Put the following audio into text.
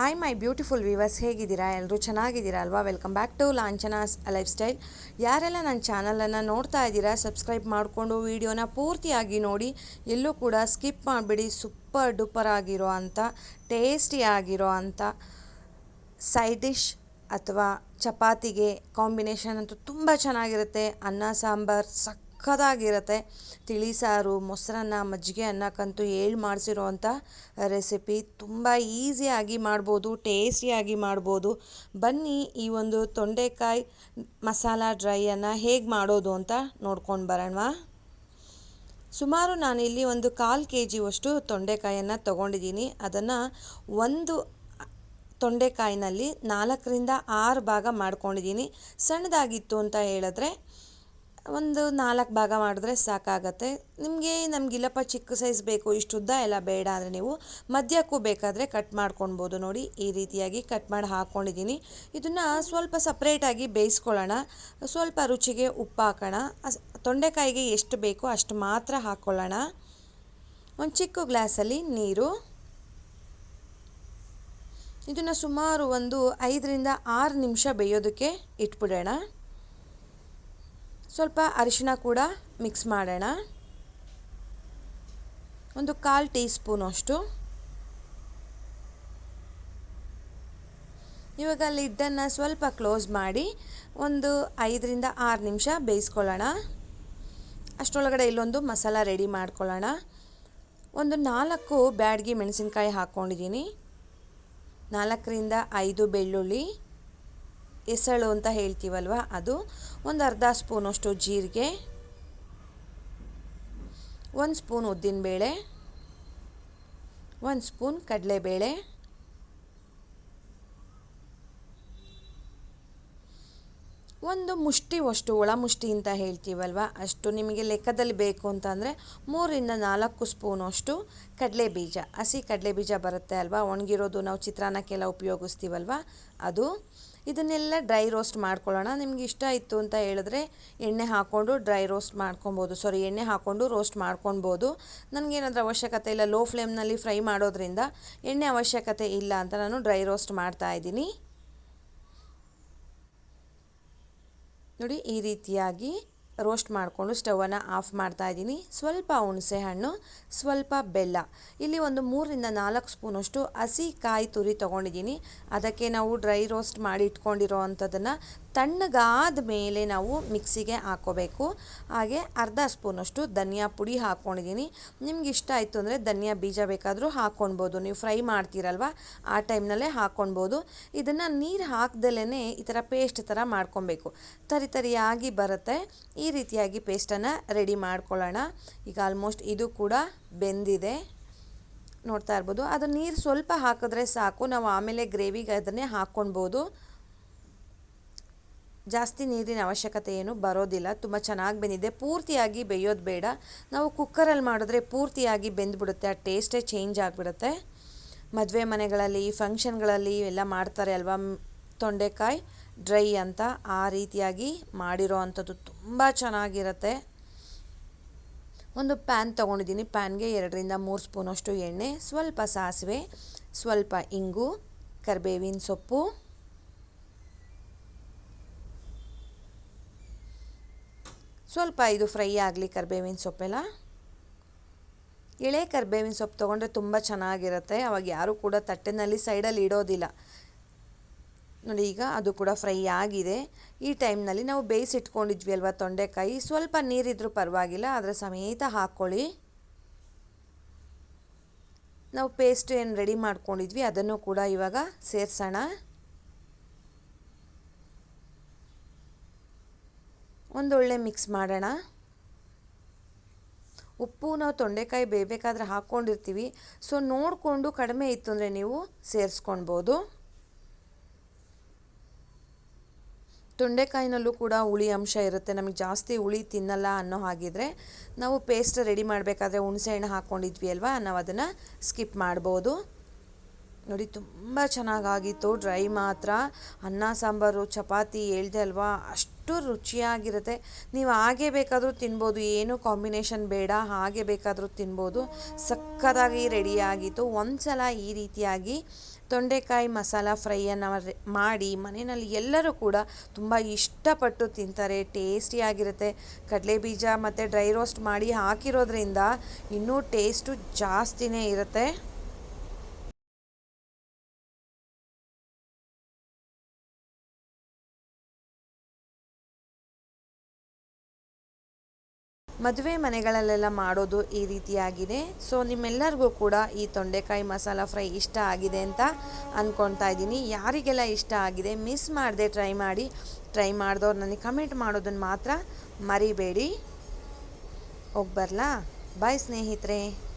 Hi my beautiful viewers ಹೇಗಿದ್ದೀರಾ? ಎಲ್ಲರೂ ಚೆನ್ನಾಗಿದ್ದೀರಾ ಅಲ್ವಾ? Welcome back to Lanchana's lifestyle ಯಾರೆಲ್ಲ ನನ್ನ ಚಾನಲನ್ನು ನೋಡ್ತಾ ಇದ್ದೀರಾ ಸಬ್ಸ್ಕ್ರೈಬ್ ಮಾಡಿಕೊಂಡು ವೀಡಿಯೋನ ಪೂರ್ತಿಯಾಗಿ ನೋಡಿ ಎಲ್ಲೂ ಕೂಡ ಸ್ಕಿಪ್ ಮಾಡಿಬಿಡಿ. ಸೂಪರ್ ಡೂಪರ್ ಆಗಿರೋ ಅಂಥ ಟೇಸ್ಟಿ ಆಗಿರೋ ಅಂಥ ಸೈಡ್ ಡಿಶ್ ಅಥವಾ ಚಪಾತಿಗೆ ಕಾಂಬಿನೇಷನ್ ಅಂತೂ ತುಂಬ ಚೆನ್ನಾಗಿರುತ್ತೆ. ಅನ್ನ, ಸಾಂಬಾರು ಸಕ್ಕತ್ತಾಗಿರುತ್ತೆ ತಿಳಿ ಸಾರು, ಮೊಸರನ್ನ, ಮಜ್ಜಿಗೆ ಅನ್ನಕ್ಕಂತೂ ಹೇಳಿ ಮಾಡಿಸಿರೋವಂಥ ರೆಸಿಪಿ ತುಂಬ ಈಸಿಯಾಗಿ ಮಾಡ್ಬೋದು, ಟೇಸ್ಟಿಯಾಗಿ ಮಾಡ್ಬೋದು. ಬನ್ನಿ ಈ ಒಂದು ತೊಂಡೆಕಾಯಿ ಮಸಾಲ ಡ್ರೈಯನ್ನು ಹೇಗೆ ಮಾಡೋದು ಅಂತ ನೋಡ್ಕೊಂಡು ಬರೋಣವಾ? ಸುಮಾರು ನಾನಿಲ್ಲಿ ಒಂದು ಕಾಲು ಕೆ ಜಿಯಷ್ಟು ತೊಂಡೆಕಾಯನ್ನು ತೊಗೊಂಡಿದ್ದೀನಿ. ಅದನ್ನು ಒಂದು ತೊಂಡೆಕಾಯಿನಲ್ಲಿ ನಾಲ್ಕರಿಂದ ಆರು ಭಾಗ ಮಾಡ್ಕೊಂಡಿದ್ದೀನಿ. ಸಣ್ಣದಾಗಿತ್ತು ಅಂತ ಹೇಳಿದ್ರೆ ಒಂದು ನಾಲ್ಕು ಭಾಗ ಮಾಡಿದ್ರೆ ಸಾಕಾಗತ್ತೆ. ನಿಮಗೆ ನಮಗಿಲ್ಲಪ್ಪ ಚಿಕ್ಕ ಸೈಜ್ ಬೇಕು, ಇಷ್ಟುದ್ದ ಎಲ್ಲ ಬೇಡ ಅಂದರೆ ನೀವು ಮಧ್ಯಕ್ಕೂ ಬೇಕಾದರೆ ಕಟ್ ಮಾಡ್ಕೊಳ್ಬೋದು ನೋಡಿ. ಈ ರೀತಿಯಾಗಿ ಕಟ್ ಮಾಡಿ ಹಾಕ್ಕೊಂಡಿದ್ದೀನಿ ಇದನ್ನು ಸ್ವಲ್ಪ ಸಪ್ರೇಟಾಗಿ ಬೇಯಿಸ್ಕೊಳ್ಳೋಣ. ಸ್ವಲ್ಪ ರುಚಿಗೆ ಉಪ್ಪು ಹಾಕೋಣ. ತೊಂಡೆಕಾಯಿಗೆ ಎಷ್ಟು ಬೇಕೋ ಅಷ್ಟು ಮಾತ್ರ ಹಾಕ್ಕೊಳ್ಳೋಣ ಒಂದು ಚಿಕ್ಕ ಗ್ಲಾಸಲ್ಲಿ ನೀರು. ಇದನ್ನು ಸುಮಾರು ಒಂದು ಐದರಿಂದ ಆರು ನಿಮಿಷ ಬೇಯೋದಕ್ಕೆ ಇಟ್ಬಿಡೋಣ. ಸ್ವಲ್ಪ ಅರಿಶಿನ ಕೂಡ ಮಿಕ್ಸ್ ಮಾಡೋಣ. ಒಂದು ಕಾಲು ಟೀ ಸ್ಪೂನಷ್ಟು ಇವಾಗ ಲಿಡ್ಡನ್ನು ಸ್ವಲ್ಪ ಕ್ಲೋಸ್ ಮಾಡಿ ಒಂದು ಐದರಿಂದ ಆರು ನಿಮಿಷ ಬೇಯಿಸ್ಕೊಳ್ಳೋಣ. ಅಷ್ಟರೊಳಗಡೆ ಇಲ್ಲೊಂದು ಮಸಾಲ ರೆಡಿ ಮಾಡ್ಕೊಳ್ಳೋಣ. ಒಂದು ನಾಲ್ಕು ಬ್ಯಾಡ್ಗಿ ಮೆಣಸಿನ್ಕಾಯಿ ಹಾಕ್ಕೊಂಡಿದ್ದೀನಿ. ನಾಲ್ಕರಿಂದ ಐದು ಬೆಳ್ಳುಳ್ಳಿ. ಎಸಳು ಅಂತ ಹೇಳ್ತೀವಲ್ವ? ಅದು ಒಂದು ಅರ್ಧ ಸ್ಪೂನಷ್ಟು ಜೀರಿಗೆ, ಒಂದು ಸ್ಪೂನ್ ಉದ್ದಿನಬೇಳೆ, ಒಂದು ಸ್ಪೂನ್ ಕಡಲೆಬೇಳೆ, ಒಂದು ಮುಷ್ಟಿ ಅಷ್ಟು, ಒಳ ಮುಷ್ಟಿ ಅಂತ ಹೇಳ್ತೀವಲ್ವ? ಅಷ್ಟು ನಿಮಗೆ ಲೆಕ್ಕದಲ್ಲಿ ಬೇಕು ಅಂತಂದರೆ ಮೂರಿಂದ ನಾಲ್ಕು ಸ್ಪೂನ್ ಅಷ್ಟು ಕಡಲೆ ಬೀಜ ಹಸಿ ಕಡಲೆ ಬೀಜ ಬರುತ್ತೆ ಅಲ್ವಾ? ಒಣಗಿರೋದು ನಾವು ಚಿತ್ರಾನ್ನಕ್ಕೆಲ್ಲ ಉಪಯೋಗಿಸ್ತೀವಲ್ವ? ಅದು ಇದನ್ನೆಲ್ಲ ಡ್ರೈ ರೋಸ್ಟ್ ಮಾಡ್ಕೊಳ್ಳೋಣ. ನಿಮ್ಗೆ ಇಷ್ಟ ಇತ್ತು ಅಂತ ಹೇಳಿದ್ರೆ ಎಣ್ಣೆ ಹಾಕ್ಕೊಂಡು ಡ್ರೈ ರೋಸ್ಟ್ ಮಾಡ್ಕೊಬೋದು. ಸಾರಿ, ಎಣ್ಣೆ ಹಾಕ್ಕೊಂಡು ರೋಸ್ಟ್ ಮಾಡ್ಕೊಬೋದು ನನಗೇನಾದ್ರೂ ಅವಶ್ಯಕತೆ ಇಲ್ಲ, ಲೋ ಫ್ಲೇಮ್ನಲ್ಲಿ ಫ್ರೈ ಮಾಡೋದ್ರಿಂದ ಎಣ್ಣೆ ಅವಶ್ಯಕತೆ ಇಲ್ಲ ಅಂತ ನಾನು ಡ್ರೈ ರೋಸ್ಟ್ ಮಾಡ್ತಾ ಇದ್ದೀನಿ. ನೋಡಿ, ಈ ರೀತಿಯಾಗಿ ರೋಸ್ಟ್ ಮಾಡಿಕೊಂಡು ಸ್ಟವನ್ನು ಆಫ್ ಮಾಡ್ತಾ ಇದ್ದೀನಿ. ಸ್ವಲ್ಪ ಹುಣಸೆ ಹಣ್ಣು ಸ್ವಲ್ಪ ಬೆಲ್ಲ. ಇಲ್ಲಿ ಒಂದು ಮೂರರಿಂದ ನಾಲ್ಕು ಸ್ಪೂನಷ್ಟು ಹಸಿ ಕಾಯಿ ತುರಿ ತೊಗೊಂಡಿದ್ದೀನಿ. ಅದಕ್ಕೆ ನಾವು ಡ್ರೈ ರೋಸ್ಟ್ ಮಾಡಿ ಇಟ್ಕೊಂಡಿರೋ ಅಂಥದ್ದನ್ನು ತಣ್ಣಗಾದ ಮೇಲೆ ನಾವು ಮಿಕ್ಸಿಗೆ ಹಾಕೋಬೇಕು. ಹಾಗೆ ಅರ್ಧ ಸ್ಪೂನಷ್ಟು ಧನಿಯಾ ಪುಡಿ ಹಾಕ್ಕೊಂಡಿದ್ದೀನಿ ನಿಮ್ಗೆ ಇಷ್ಟ ಆಯಿತು ಅಂದರೆ ಧನಿಯಾ ಬೀಜ ಬೇಕಾದರೂ ಹಾಕ್ಕೊಳ್ಬೋದು ನೀವು ಫ್ರೈ ಮಾಡ್ತೀರಲ್ವ, ಆ ಟೈಮ್ನಲ್ಲೇ ಹಾಕ್ಕೊಳ್ಬೋದು ಇದನ್ನು ನೀರು ಹಾಕ್ದಲೇ ಈ ಥರ ಪೇಸ್ಟ್ ಥರ ಮಾಡ್ಕೊಬೇಕು ತರಿ ತರಿಯಾಗಿ ಬರುತ್ತೆ. ಈ ರೀತಿಯಾಗಿ ಪೇಸ್ಟನ್ನು ರೆಡಿ ಮಾಡ್ಕೊಳ್ಳೋಣ. ಈಗ ಆಲ್ಮೋಸ್ಟ್ ಇದು ಕೂಡ ಬೆಂದಿದೆ. ನೋಡ್ತಾ ಇರ್ಬೋದು. ಅದು ನೀರು ಸ್ವಲ್ಪ ಹಾಕಿದ್ರೆ ಸಾಕು. ನಾವು ಆಮೇಲೆ ಗ್ರೇವಿಗೆ ಅದನ್ನೇ ಹಾಕ್ಕೊಳ್ಬೋದು ಜಾಸ್ತಿ ನೀರಿನ ಅವಶ್ಯಕತೆ ಏನು ಬರೋದಿಲ್ಲ. ತುಂಬ ಚೆನ್ನಾಗಿ ಬೆಂದಿದೆ. ಪೂರ್ತಿಯಾಗಿ ಬೇಯೋದು ಬೇಡ. ನಾವು ಕುಕ್ಕರಲ್ಲಿ ಮಾಡಿದ್ರೆ ಪೂರ್ತಿಯಾಗಿ ಬೆಂದ್ಬಿಡುತ್ತೆ. ಆ ಟೇಸ್ಟೇ ಚೇಂಜ್ ಆಗಿಬಿಡುತ್ತೆ. ಮದುವೆ ಮನೆಗಳಲ್ಲಿ ಫಂಕ್ಷನ್ಗಳಲ್ಲಿ ಎಲ್ಲ ಮಾಡ್ತಾರೆ ಅಲ್ವಾ? ತೊಂಡೆಕಾಯಿ ಡ್ರೈ ಅಂತ ಆ ರೀತಿಯಾಗಿ ಮಾಡಿರೋ ಅಂಥದ್ದು ತುಂಬ ಚೆನ್ನಾಗಿರುತ್ತೆ. ಒಂದು ಪ್ಯಾನ್ ತೊಗೊಂಡಿದ್ದೀನಿ. ಪ್ಯಾನ್ಗೆ ಎರಡರಿಂದ ಮೂರು ಸ್ಪೂನಷ್ಟು ಎಣ್ಣೆ, ಸ್ವಲ್ಪ ಸಾಸಿವೆ, ಸ್ವಲ್ಪ ಇಂಗು, ಕರಿಬೇವಿನ ಸೊಪ್ಪು. ಸ್ವಲ್ಪ ಇದು ಫ್ರೈ ಆಗಲಿ, ಕರಿಬೇವಿನ ಸೊಪ್ಪೆಲ್ಲ ಎಳೆ ಕರಿಬೇವಿನ ಸೊಪ್ಪು ತೊಗೊಂಡ್ರೆ ತುಂಬ ಚೆನ್ನಾಗಿರುತ್ತೆ. ಅವಾಗ ಯಾರೂ ಕೂಡ ತಟ್ಟೆನಲ್ಲಿ ಸೈಡಲ್ಲಿ ಇಡೋದಿಲ್ಲ. ನೋಡಿ, ಈಗ ಅದು ಕೂಡ ಫ್ರೈ ಆಗಿದೆ. ಈ ಟೈಮ್ನಲ್ಲಿ ನಾವು ಬೇಯಿಸಿಟ್ಕೊಂಡಿದ್ವಿ ಅಲ್ವಾ ತೊಂಡೆಕಾಯಿ? ಸ್ವಲ್ಪ ನೀರಿದ್ರೂ ಪರವಾಗಿಲ್ಲ ಅದರ ಸಮೇತ ಹಾಕ್ಕೊಳ್ಳಿ. ನಾವು ಪೇಸ್ಟ್ ಏನು ರೆಡಿ ಮಾಡ್ಕೊಂಡಿದ್ವಿ, ಅದನ್ನು ಕೂಡ ಇವಾಗ ಸೇರಿಸೋಣ. ಒಂದೊಳ್ಳೆ ಮಿಕ್ಸ್ ಮಾಡೋಣ. ಉಪ್ಪು, ನಾವು ತೊಂಡೆಕಾಯಿ ಬೇಯಬೇಕಾದ್ರೆ ಹಾಕ್ಕೊಂಡಿರ್ತೀವಿ. ಸೊ ನೋಡಿಕೊಂಡು ಕಡಿಮೆ ಇತ್ತು ಅಂದರೆ ನೀವು ಸೇರಿಸ್ಕೊಳ್ಬೋದು. ತೊಂಡೆಕಾಯಿನಲ್ಲೂ ಕೂಡ ಹುಳಿ ಅಂಶ ಇರುತ್ತೆ. ನಮಗೆ ಜಾಸ್ತಿ ಹುಳಿ ತಿನ್ನಲ್ಲ ಅನ್ನೋ ಹಾಗಿದ್ರೆ ನಾವು ಪೇಸ್ಟ್ ರೆಡಿ ಮಾಡಬೇಕಾದ್ರೆ ಹುಣಸೆ ಹಣ್ಣು ಹಾಕ್ಕೊಂಡಿದ್ವಿ ಅಲ್ವಾ? ನಾವು ಅದನ್ನು ಸ್ಕಿಪ್ ಮಾಡ್ಬೋದು. ನೋಡಿ, ತುಂಬ ಚೆನ್ನಾಗಾಗಿತ್ತು. ಡ್ರೈ ಮಾತ್ರ. ಅನ್ನ, ಸಾಂಬಾರು, ಚಪಾತಿ ಹೇಳ್ದೆ ಅಲ್ವಾ? ಅಷ್ಟು ರುಚಿಯಾಗಿರುತ್ತೆ. ನೀವು ಹಾಗೆ ಬೇಕಾದರೂ ತಿನ್ಬೋದು, ಏನು ಕಾಂಬಿನೇಷನ್ ಬೇಡ, ಹಾಗೆ ಬೇಕಾದರೂ ತಿನ್ಬೋದು. ಸಕ್ಕತ್ತಾಗಿ ರೆಡಿಯಾಗಿತ್ತು. ಒಂದು ಸಲ ಈ ರೀತಿಯಾಗಿ ತೊಂಡೆಕಾಯಿ ಮಸಾಲ ಫ್ರೈಯನ್ನು ಮಾಡಿ ಮನೆಯಲ್ಲಿ ಎಲ್ಲರೂ ಕೂಡ ತುಂಬ ಇಷ್ಟಪಟ್ಟು ತಿಂತಾರೆ. ಟೇಸ್ಟಿಯಾಗಿರುತ್ತೆ. ಕಡಲೆ ಬೀಜ ಮತ್ತು ಡ್ರೈ ರೋಸ್ಟ್ ಮಾಡಿ ಹಾಕಿರೋದ್ರಿಂದ ಇನ್ನೂ ಟೇಸ್ಟು ಜಾಸ್ತಿನೇ ಇರುತ್ತೆ. ಮದುವೆ ಮನೆಗಳಲ್ಲೆಲ್ಲ ಮಾಡೋದು ಈ ರೀತಿಯಾಗಿದೆ. ಸೊ, ನಿಮ್ಮೆಲ್ಲರಿಗೂ ಕೂಡ ಈ ತೊಂಡೆಕಾಯಿ ಮಸಾಲ ಫ್ರೈ ಇಷ್ಟ ಆಗಿದೆ ಅಂತ ಅಂದ್ಕೊಳ್ತಾ ಇದ್ದೀನಿ. ಯಾರಿಗೆಲ್ಲ ಇಷ್ಟ ಆಗಿದೆ, ಮಿಸ್ ಮಾಡದೆ ಟ್ರೈ ಮಾಡಿ. ಟ್ರೈ ಮಾಡಿದವ್ರು ನನಗೆ ಕಮೆಂಟ್ ಮಾಡೋದನ್ನು ಮಾತ್ರ ಮರಿಬೇಡಿ. ಹೋಗಿ ಬರಲಾ? ಬಾಯ್ ಸ್ನೇಹಿತರೆ.